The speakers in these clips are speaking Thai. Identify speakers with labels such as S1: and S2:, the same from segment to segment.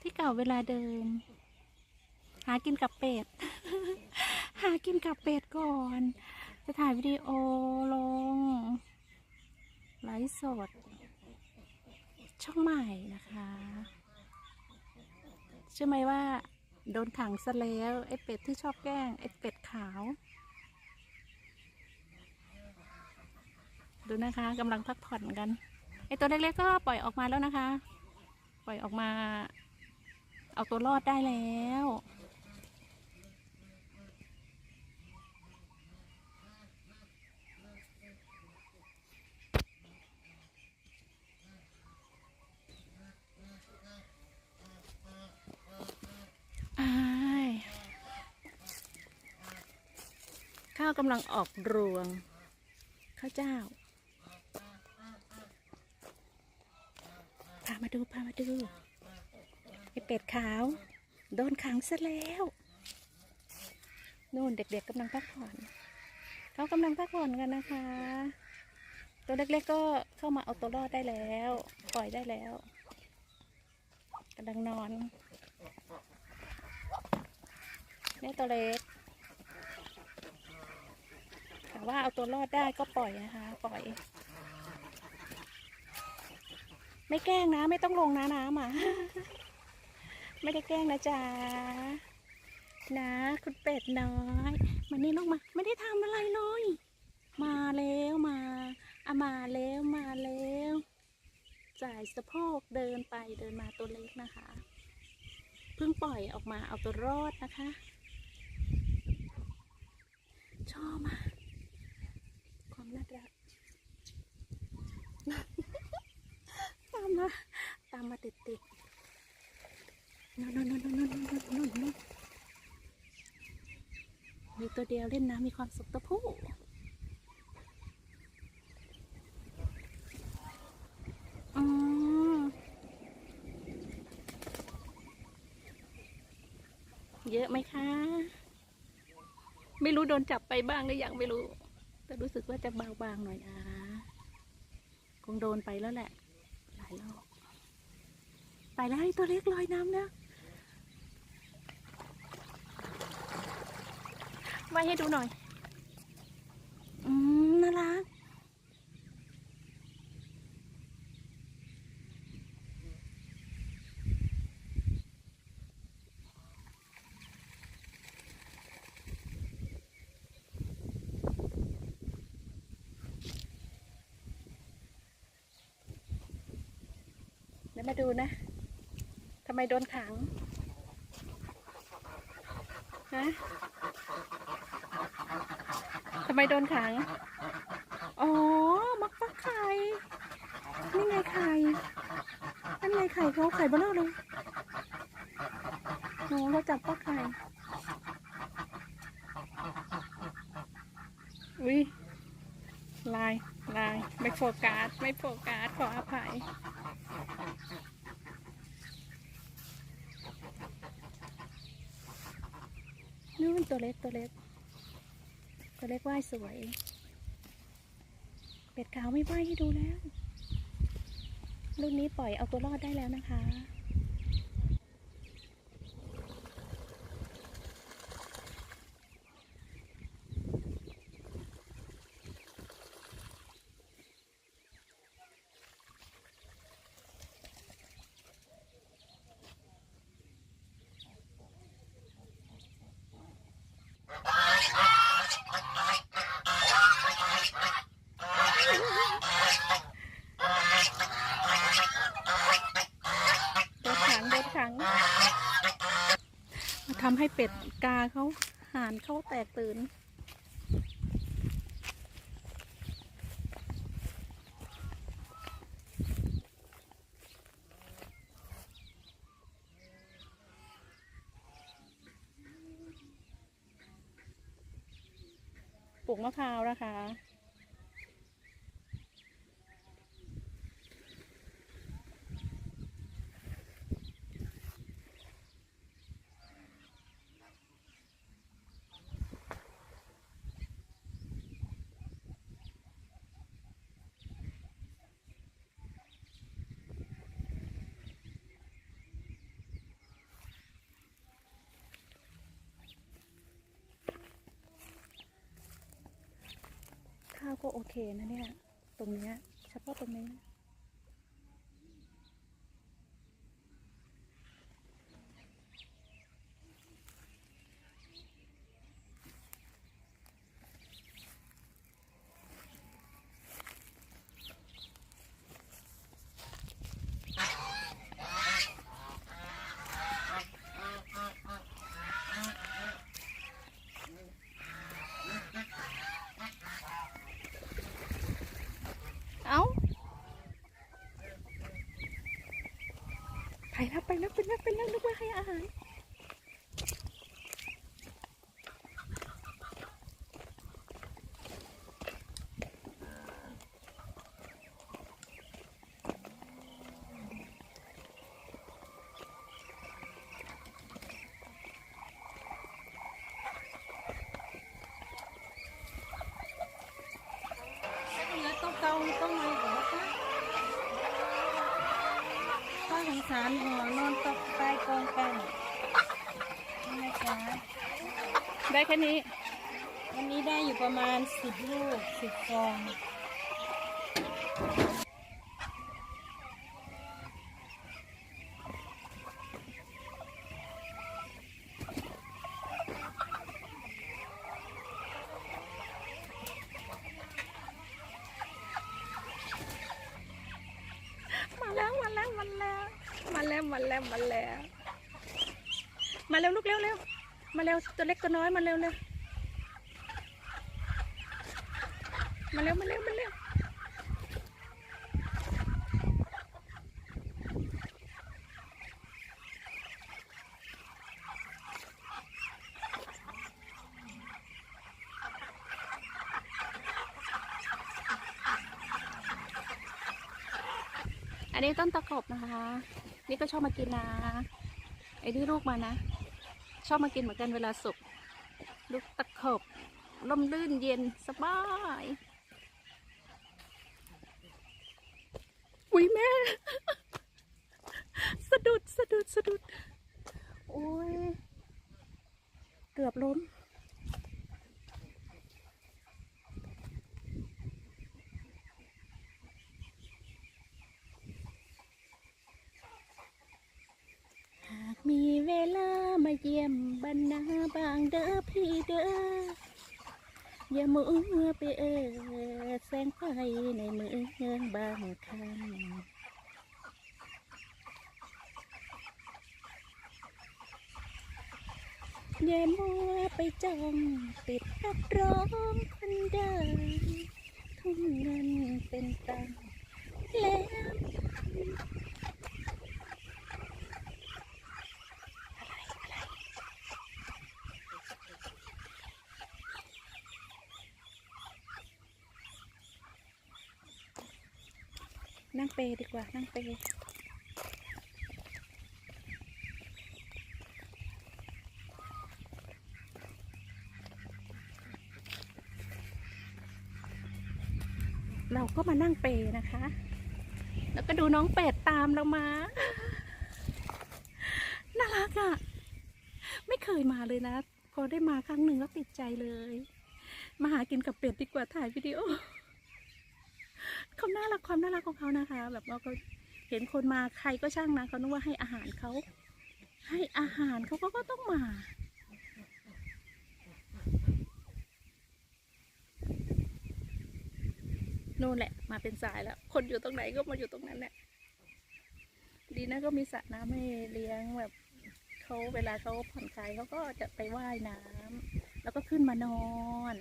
S1: ที่เก่าเวลาเดิม หากินกับเป็ด หากินกับเป็ดก่อน จะถ่ายวิดีโอลง ไลฟ์สด ช่องใหม่นะคะเชื่อไหมว่า โดนขังซะแล้ว ไอ้เป็ดที่ชอบแกล้ง ไอ้เป็ดขาว ดูนะคะกำลังพักผ่อนกัน ไอ้ตัวเล็กๆก็ปล่อยออกมาแล้วนะคะ ปล่อยออกมา เอาตัวรอดได้แล้วข้าวกำลังออกรวง ข้าวเจ้า พามาดูพามาดูไอเป็ดขาว โดนขังซะแล้วนู่นเด็กๆกำลังพักผ่อนเขากำลังพักผ่อนกันนะคะ ตัวเล็กๆก็เข้ามาเอาตัวรอดได้แล้ว ปล่อยได้แล้วกำลังนอนนี่ตัวเล็กแต่ว่าเอาตัวรอดได้ก็ปล่อยนะคะ ปล่อย ไม่แกล้งนะ ไม่ต้องลงนะน้ำอะ ไม่ได้แกล้งนะจ๊ะนะ คุณเป็ดน้อยมานี่ลงมา ไม่ได้ทำอะไรเลย มาแล้วมาอะมาแล้วมาแล้วจ่ายสะโพกเดินไปเดินมาตัวเล็กนะคะ เพิ่งปล่อยออกมาเอาตัวรอดนะคะ ชอบมากความน่ารัก ตามมาตามมาติดติดๆนู่นนู่นนู่นนู่นนู่นนู่นมีตัวเดียวเล่นน้ำมีความสุขตัวผู้เยอะไหมคะ ไม่รู้โดนจับไปบ้างหรือยังไม่รู้ แต่รู้สึกว่าจะเบาบางหน่อยนะคงโดนไปแล้วแหละายรอบไปแล้วไอ้ตัวเล็กลอยน้ำแล้วไว้ให้ดูหน่อย อืมน่ารัก มาดูนะทำไมโดนขังฮะทำไมโดนขัง อ๋อ มักฟักไข่ นี่ไงไข่ นั่นไงไข่เขาไข่เบลอเลยโอ้เขาจับฟักไข่ อุ้ยลายลายไม่โฟกัส ไม่โฟกัส ขออภัย นู่นตัวเล็กตัวเล็ก ตัวเล็กว่ายสวย เป็ดขาวไม่ว่ายให้ดูแล้ว รุ่นนี้ปล่อยเอาตัวรอดได้แล้วนะคะ โดนขังโดนขัง ทำให้เป็ดกาเขาหานเขาแตกตื่น ปลูกมะพร้าวนะคะ ข้าวก็โอเคนะเนี่ย ตรงเนี้ยเฉพาะตรงนี้า ไปแล้วไปแล้วไปแล้วไปแล้วนึกว่าให้อาหาร
S2: แล้วต้องเกาต้องอะไรก่อนนะคะข้าส งสารหัวนอนตกใต้กองกันนี่นะคะ
S1: ได้แค่นี้
S2: วันนี้ได้อยู่ประมาณสิบลูกสิบฟอง
S1: มาแล้วมาแล้วมาแล้วมา แล้วมาแล้ว มาเร็วลูกเร็วเร็วมาเร็วตัวเล็กตัวน้อยมาเร็วเร็วมาเร็วมาเร็วมาเร็วอันนี้ต้นตะขบนะคะ นี่ก็ชอบมากินนะ ไอ้นี่ลูกมานะ ชอบมากินเหมือนกันเวลาสุก ลูกตะขบลมลื่นเย็นสบาย อุ้ยแม่ สะดุดสะดุดสะดุด โอ้ย เกือบล้ม หากมีเวลามาเยี่ยมบรรณาบาง เด้อพี่เด้อย่ามัวไปเออแสงไฟในมือเงบางคำอย่ามัวไปจ้องติดกับร้องคนเดินทุ่มเงินเป็นตังค์แล้ว นั่งเปดีก ว่านั่งเปเราก็มานั่งเปนะคะ แล้วก็ดูน้องเป็ดตามเรามา น่ารักอะ่ะ ไม่เคยมาเลยนะ พอได้มาครั้งหนึ่งก็ติดใจเลย มาหากินกับเป็ดดีกว่าถ่ายวิดีโอ เขาน่ารักความน่ารักของเขานะคะ แบบว่าเขาเห็นคนมาใครก็ช่างนะเขานึกว่าให้อาหารเขา ให้อาหารเขาก็ก็ต้องมาโน่นแหละ มาเป็นสายแล้ว คนอยู่ตรงไหนก็มาอยู่ตรงนั้นแหละ ดีนะก็มีสระน้ำให้เลี้ยงแบบเขาเวลาเขาผ่อนคลายเขาก็จะไปว่ายน้ำแล้วก็ขึ้นมานอน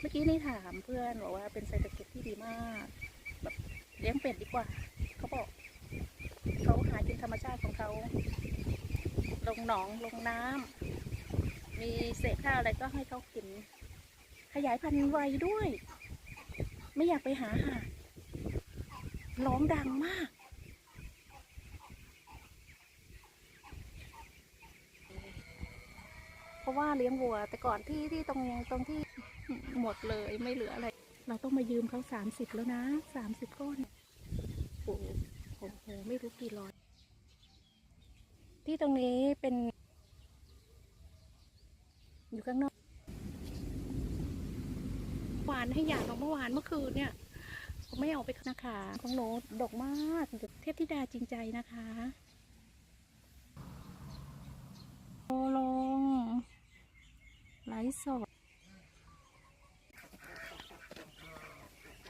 S1: เมื่อกี้นี่ถามเพื่อนบอกว่าเป็นเศรษฐกิจที่ดีมาก แบบเลี้ยงเป็ดดีกว่า เขาบอก เขาหากินธรรมชาติของเขา ลงหนองลงน้ำมีเศษข้าวอะไรก็ให้เขากิน ขยายพันธุ์ไวด้วย ไม่อยากไปหาหารร้องดังมากเพราะว่าเลี้ยงวัวแต่ก่อนที่ที่ตรงตรงที่ หมดเลยไม่เหลืออะไร เราต้องมายืมเขาสามสิบแล้วนะสามสิบก้อนโอ้โหโหไม่รู้กี่ร้อย ที่ตรงนี้เป็น อยู่ข้างนอกหวานให้หยาดออกเมื่อวานเมื่อคืนเนี่ยผมไม่เอาไปนะคะของหนูดกมากเทพธิดาจริงใจนะคะโอลงไลฟ์สด